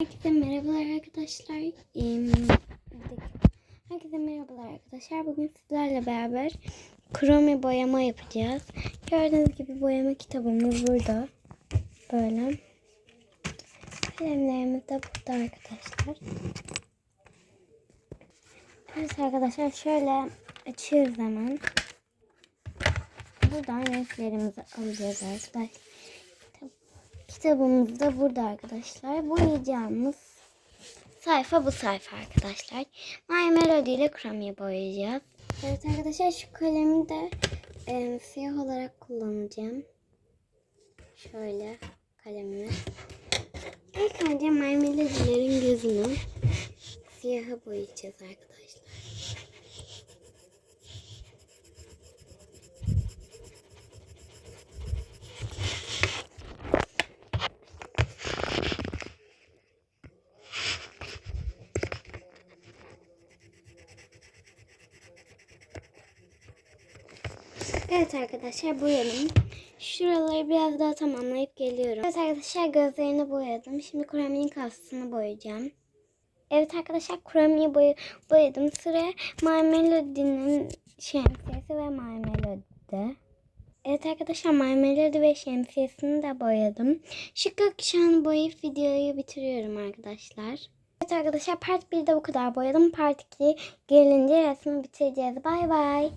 Herkese merhabalar arkadaşlar. Herkese merhabalar arkadaşlar. Bugün sizlerle beraber kromi boyama yapacağız. Gördüğünüz gibi boyama kitabımız burada. Böyle. Kalemlerimiz de burada arkadaşlar. Evet arkadaşlar şöyle açıyoruz hemen. Buradan renklerimizi alacağız arkadaşlar. Kitabımız da burada arkadaşlar. Boyayacağımız sayfa bu sayfa arkadaşlar. My Melody ile Chrome'yi boyayacağız. Evet arkadaşlar şu kalemi de e, siyah olarak kullanacağım. Şöyle kalemimi. İlk önce My Melody'lerin gözünü siyaha boyayacağız arkadaşlar. Evet arkadaşlar boyadım. Şuraları biraz daha tamamlayıp geliyorum. Evet arkadaşlar gözlerini boyadım. Şimdi Kurami'nin kasasını boyayacağım. Evet arkadaşlar Kurami'yi boy boyadım. Sıra My Melody'nin şemsiyesi ve My Melody'de. Evet arkadaşlar My Melody ve şemsiyesini de boyadım. Şu gökkuşağını boyayıp videoyu bitiriyorum arkadaşlar. Evet arkadaşlar part 1'de bu kadar boyadım. Part 2 gelince resmi bitireceğiz. Bay bay.